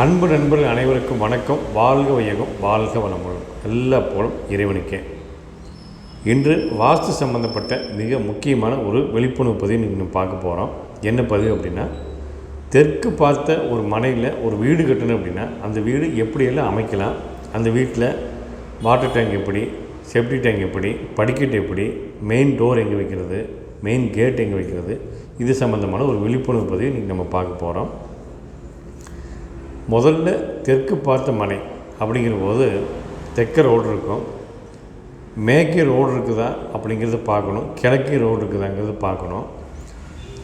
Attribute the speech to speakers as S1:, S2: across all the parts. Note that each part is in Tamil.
S1: அன்பு நண்பர்கள் அனைவருக்கும் வணக்கம். வாழ்க வையகம் வாழ்க வளமுடன். எல்லா போலும் இறைவனுக்கே. இன்று வாஸ்து சம்பந்தப்பட்ட மிக முக்கியமான ஒரு விழிப்புணர்வு பதிவு நீங்கள் பார்க்க போகிறோம் என்ன பதிவு அப்படின்னா தெற்கு பார்த்த ஒரு மனையில் ஒரு வீடு கட்டணும் அப்படின்னா அந்த வீடு எப்படியெல்லாம் அமைக்கலாம்? அந்த வீட்டில் வாட்டர் டேங்க் எப்படி? செப்டி டேங்க் எப்படி? படிக்கட்டு எப்படி? மெயின் டோர் எங்கே வைக்கிறது? மெயின் கேட் எங்கே வைக்கிறது? இது சம்மந்தமான ஒரு விழிப்புணர்வு பதிவு இன்றைக்கி நம்ம பார்க்க போகிறோம் முதல்ல தெற்கு பார்த்த மனை அப்படிங்கிற போது தெற்க ரோடு இருக்கும். மேற்கே ரோடு இருக்குதா அப்படிங்கிறத பார்க்கணும். கிழக்கே ரோடு இருக்குதாங்கிறத பார்க்கணும்.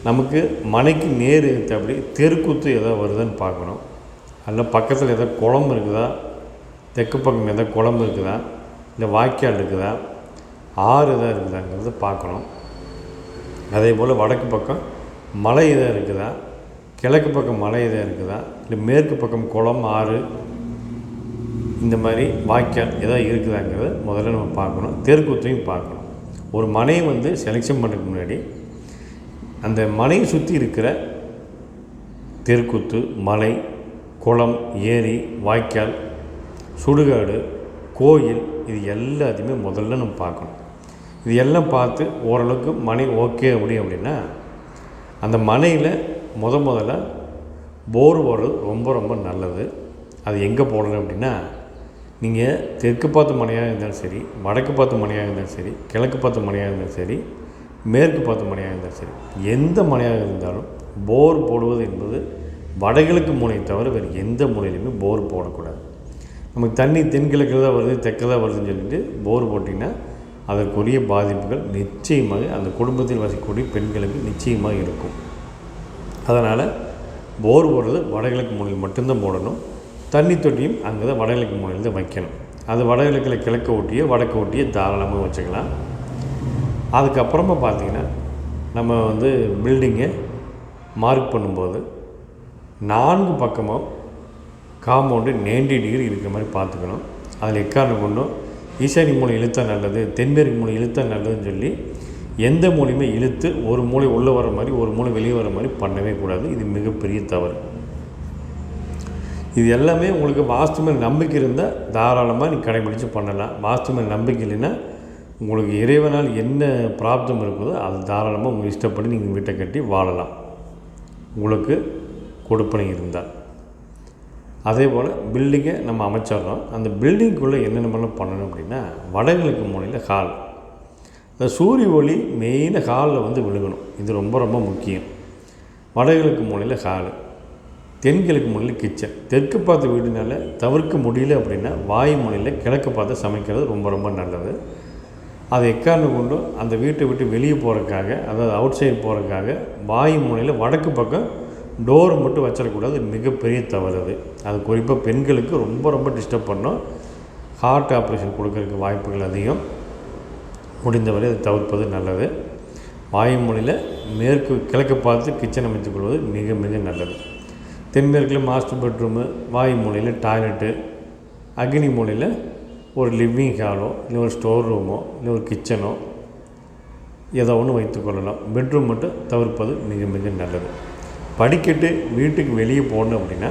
S1: நமக்கு மனைக்கு நேர் அப்படி தெருக்கூத்து எதோ வருதான்னு பார்க்கணும். அதில் பக்கத்தில் எதோ குளம் இருக்குதா? தெற்கு பக்கம் எதாவது குளம் இருக்குதா? இல்லை வாய்க்கால் இருக்குதா? ஆறு எதாவது இருக்குதாங்கிறத பார்க்கணும். அதே போல் வடக்கு பக்கம் மலை எதாவது இருக்குதா? கிழக்கு பக்கம் மலை எதாவது இருக்குதா? இல்லை மேற்கு பக்கம் குளம் ஆறு இந்த மாதிரி வாய்க்கால் எதாவது இருக்குதாங்கிறத முதல்ல நம்ம பார்க்கணும். தெருக்கூத்தையும் பார்க்கணும். ஒரு மனையை வந்து செலெக்ஷன் பண்ணுறதுக்கு முன்னாடி அந்த மலையை சுற்றி இருக்கிற தெருக்கூத்து மலை குளம் ஏரி வாய்க்கால் சுடுகாடு கோயில் இது எல்லாத்தையுமே முதல்ல நம்ம பார்க்கணும். இது எல்லாம் பார்த்து ஓரளவுக்கு மனை ஓகே அப்படி அப்படின்னா அந்த மனையில் முத முதல்ல போர் போடுறது ரொம்ப ரொம்ப நல்லது. அது எங்கே போடணும் அப்படின்னா நீங்கள் தெற்கு பார்த்த மனையாக இருந்தாலும் சரி வடக்கு பார்த்து மனையாக இருந்தாலும் சரி கிழக்கு பார்த்த மனையாக இருந்தாலும் சரி மேற்கு பார்த்த மனையாக இருந்தாலும் சரி எந்த மனையாக இருந்தாலும் போர் போடுவது என்பது வடகிழக்கு மூலையை தவிர வேறு எந்த மூலையிலையுமே போர் போடக்கூடாது. நமக்கு தண்ணி தென்கிழக்கில் தான் வருது தெற்கு தான் வருதுன்னு சொல்லிட்டு போர் போட்டிங்கன்னா அதற்குரிய பாதிப்புகள் நிச்சயமாக அந்த குடும்பத்தில் வசிக்கக்கூடிய பெண்களுக்கு நிச்சயமாக இருக்கும். அதனால் போர் போடுறது வடகிழக்கு மூலையில் மட்டும்தான் போடணும். தண்ணி தொட்டியும் அங்கே தான் வடகிழக்கு மூலையில் தான் வைக்கணும். அது வடகிழக்கில் கிழக்க ஒட்டியோ வடக்கு ஒட்டியோ தாராளமாக வச்சுக்கலாம். அதுக்கப்புறமா பார்த்திங்கன்னா நம்ம வந்து பில்டிங்கை மார்க் பண்ணும்போது நான்கு பக்கமும் காம்பவுண்டு நைன்டி டிகிரி இருக்கிற மாதிரி பார்த்துக்கணும். அதில் எக்காரணம் கொண்டும் ஈசானி மூலம் இழுத்தா நல்லது தென்மேற்கு மூலம் இழுத்தா நல்லதுன்னு சொல்லி எந்த மூலையுமே இழுத்து ஒரு மூளை உள்ளே வர மாதிரி ஒரு மூளை வெளியே வர மாதிரி பண்ணவே கூடாது. இது மிகப்பெரிய தவறு. இது எல்லாமே உங்களுக்கு வாஸ்து மேல் நம்பிக்கை இருந்தால் தாராளமாக நீ கடைபிடித்து பண்ணலாம். வாஸ்து மேல் நம்பிக்கை இல்லைன்னா உங்களுக்கு இறைவனால் என்ன பிராப்தம் இருக்குதோ அது தாராளமாக உங்கள் இஷ்டப்படி நீங்கள் வீட்டை கட்டி வாழலாம். உங்களுக்கு கொடுப்பனை இருந்தால். அதே போல் பில்டிங்கை நம்ம அமைச்சிட்றோம். அந்த பில்டிங்குள்ளே என்னென்ன பண்ணணும் அப்படின்னா வடகிழக்கு மூலையில் ஹால். இந்த சூரிய ஒளி மெயினாக ஹாலில் வந்து விழுகணும். இது ரொம்ப ரொம்ப முக்கியம். வடகிழக்கு மூலையில் காலு தென்கிழக்கு மூலையில் கிச்சன். தெற்கு பார்த்த வீடுனால தவிர்க்க முடியல அப்படின்னா வாயு மூலையில் கிழக்கு பார்த்து சமைக்கிறது ரொம்ப ரொம்ப நல்லது. அதை எக்காரணம் கொண்டும் அந்த வீட்டை விட்டு வெளியே போகிறதுக்காக அதாவது அவுட் சைடு போகிறதுக்காக வாயு மூலையில் வடக்கு பக்கம் டோர் மட்டும் வச்சிடக்கூடாது. மிகப்பெரிய தவறு அது. அது குறிப்பாக பெண்களுக்கு ரொம்ப ரொம்ப டிஸ்டர்ப் பண்ணோம். ஹார்ட் ஆப்ரேஷன் கொடுக்கறதுக்கு வாய்ப்புகள் அதிகம். முடிந்தவரை அதை தவிர்ப்பது நல்லது. வாயுமொழியில் மேற்கு கிழக்கு பார்த்து கிச்சன் அமைத்துக் கொள்வது மிக மிக நல்லது. தென்மேற்கில் மாஸ்டர் பெட்ரூமு வாயு மூலையில் டாய்லெட்டு அக்னி மூலையில் ஒரு லிவ்விங் ஹாலோ இல்லை ஒரு ஸ்டோர் ரூமோ இல்லை ஒரு கிச்சனோ ஏதோ ஒன்று வைத்துக்கொள்ளலாம் பெட்ரூம் மட்டும் தவிர்ப்பது மிக மிக நல்லது. படிக்கட்டு வீட்டுக்கு வெளியே போடணும் அப்படின்னா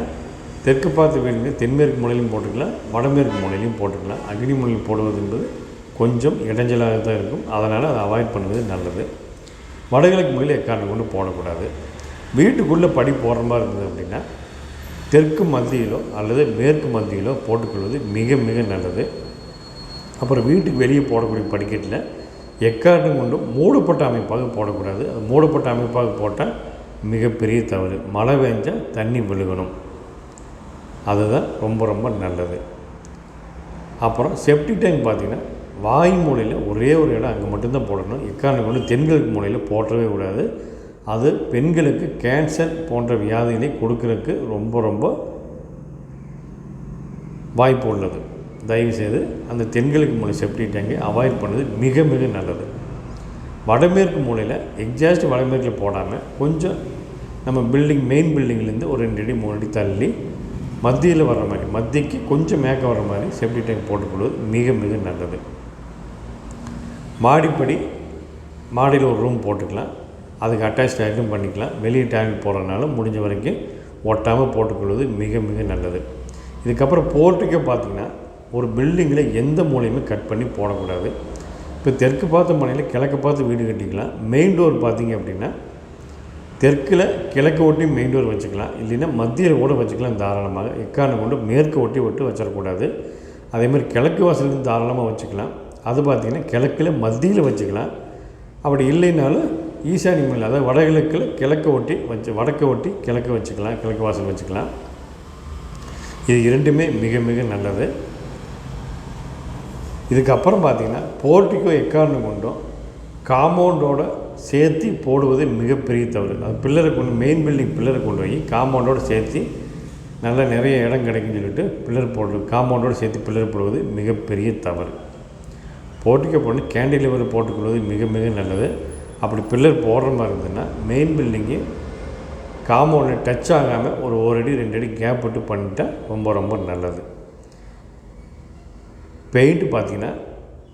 S1: தெற்கு பார்த்து வீடுங்க தென்மேற்கு மூலையிலையும் போட்டுக்கலாம் வடமேற்கு மூலையிலையும் போட்டுக்கலாம். அக்னி மூலையில் போடுவது என்பது கொஞ்சம் இடைஞ்சலாக தான் இருக்கும். அதனால் அதை அவாய்ட் பண்ணுவது நல்லது. வடகிழக்கு மூலையில் எக்காரணம் கொண்டு போடக்கூடாது. வீட்டுக்குள்ளே படி போடுற மாதிரி இருந்தது அப்படின்னா தெற்கு மத்தியிலோ அல்லது மேற்கு மத்தியிலோ போட்டுக்கொள்வது மிக மிக நல்லது. அப்புறம் வீட்டுக்கு வெளியே போடக்கூடிய படிக்கட்டில் எக்காரணம் கொண்டும் மூடப்பட்ட அமைப்பாக போடக்கூடாது. அது மூடப்பட்ட அமைப்பாக போட்டால் மிகப்பெரிய தவறு. மழை பெஞ்சால் தண்ணி விழுகணும். அதுதான் ரொம்ப ரொம்ப நல்லது. அப்புறம் செப்டி டேங்க் பார்த்திங்கன்னா வாய் மூலையில் ஒரே ஒரு இடம் அங்கே மட்டும்தான் போடணும். எக்காரணம் கொண்டு தென்கிழக்கு மூலையில் போட்டவே கூடாது. அது பெண்களுக்கு கேன்சர் போன்ற வியாதிகளை கொடுக்கறதுக்கு ரொம்ப ரொம்ப வாய்ப்பு உள்ளது. தயவுசெய்து அந்த தென்கிழக்கு மூலை செப்டி டேங்கை அவாய்ட் பண்ணுறது மிக மிக நல்லது. வடமேற்கு மூலையில் எக்ஸாஸ்ட் வடமேற்கில் போடாமல் கொஞ்சம் நம்ம பில்டிங் மெயின் பில்டிங்லேருந்து ஒரு ரெண்டு அடி மூணு அடி தள்ளி மத்தியில் வர்ற மாதிரி மத்தியக்கு கொஞ்சம் மேக்க வர மாதிரி செப்டி டேங்க் போட்டுக்கொள்வது மிக மிக நல்லது. மாடிப்படி மாடியில் ஒரு ரூம் போட்டுக்கலாம். அதுக்கு அட்டாச் டாய்லெட்டும் பண்ணிக்கலாம். வெளியே டாய்லெட் போகிறதுனால முடிஞ்ச வரைக்கும் ஒட்டாமல் போட்டுக்கொள்வது மிக மிக நல்லது. இதுக்கப்புறம் போர்ட்டுக்கே பார்த்தீங்கன்னா ஒரு பில்டிங்கில் எந்த மூலையுமே கட் பண்ணி போடக்கூடாது. இப்போ தெற்கு பார்த்த மனையில் கிழக்கு பார்த்து வீடு கட்டிக்கலாம். மெயின் டோர் பார்த்திங்க அப்படின்னா தெற்கில் கிழக்கு ஒட்டி மெயின் டோர் வச்சுக்கலாம். இல்லைன்னா மத்தியில் கூட வச்சுக்கலாம் தாராளமாக. எக்காரணம் கொண்டு மேற்கு ஒட்டி விட்டு வச்சிடக்கூடாது. அதேமாதிரி கிழக்கு வாசலுக்கு தாராளமாக வச்சுக்கலாம். அது பார்த்திங்கன்னா கிழக்கில் மத்தியில் வச்சுக்கலாம். அப்படி இல்லைனாலும் ஈசானி மேல் அதாவது வடகிழக்கில் கிழக்க ஒட்டி வச்சு வடக்கை ஒட்டி கிழக்க வச்சுக்கலாம் கிழக்கு வாசல் வச்சுக்கலாம். இது இரண்டுமே மிக மிக நல்லது. இதுக்கப்புறம் பார்த்திங்கன்னா போர்ட்டிக்கோ எக்காரணம் கொண்டும் காம்பவுண்டோட சேர்த்து போடுவது மிகப்பெரிய தவறு. அது பில்லரை கொண்டு மெயின் பில்டிங் பில்லரை கொண்டு போய் காம்பவுண்டோடு சேர்த்து நல்ல நிறைய இடம் கிடைக்குன்னு சொல்லிட்டு பில்லர் போடுறது காம்பவுண்டோடு சேர்த்து பில்லர் போடுவது மிகப்பெரிய தவறு. போர்ட்டிக்கோ பண்ணி கேண்டிலிவர் போட்டுக்கொள்வது மிக மிக நல்லது. அப்படி பில்லர் போடுற மாதிரி இருந்ததுன்னா மெயின் பில்டிங்கு காம்பவுண்டில் டச் ஆகாமல் ஒரு ஒரு அடி ரெண்டு அடி கேப் விட்டு பண்ணிட்டா ரொம்ப ரொம்ப நல்லது. பெயிண்ட்டு பார்த்திங்கன்னா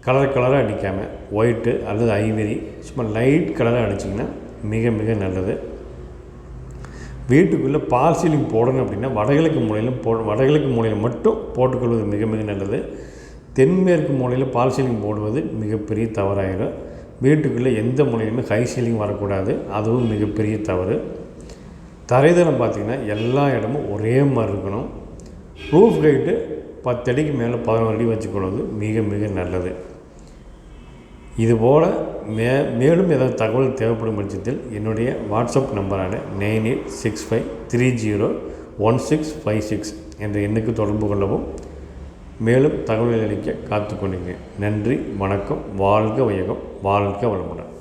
S1: கலர் கலராக அடிக்காமல் ஒயிட்டு அல்லது ஐவரி சும்மா லைட் கலராக அடிச்சிங்கன்னா மிக மிக நல்லது. வீட்டுக்குள்ளே பால் சீலிங் போடணும் அப்படின்னா வடகிழக்கு மூலையிலும் போ வடகிழக்கு மூலையில் மட்டும் போட்டுக்கொள்வது மிக மிக நல்லது. தென்மேற்கு மூலையில் பால் சீலிங் போடுவது மிகப்பெரிய தவறாயிடும் வீட்டுக்குள்ளே எந்த மூலையிலுமே ஹை சீலிங் வரக்கூடாது. அதுவும் மிகப்பெரிய தவறு. தரைதளம் பார்த்திங்கன்னா எல்லா இடமும் ஒரே மாதிரி இருக்கணும். ரூஃப் ஹைட்டு பத்து அடிக்கு மேலே பதினோரு அடி வச்சுக்கொள்வது மிக மிக நல்லது. இதுபோல் மே மேலும் ஏதாவது தகவல் தேவைப்படும் பட்சத்தில் என்னுடைய WhatsApp நம்பரான nine eight six five three zero one six five six என்ற எண்ணுக்கு தொடர்பு கொள்ளவும். மேலும் தகவல்கள் அளிக்க காத்துக்கொண்டீங்க. நன்றி வணக்கம் வாழ்க வையகம் வாழ்க வளமுடன்.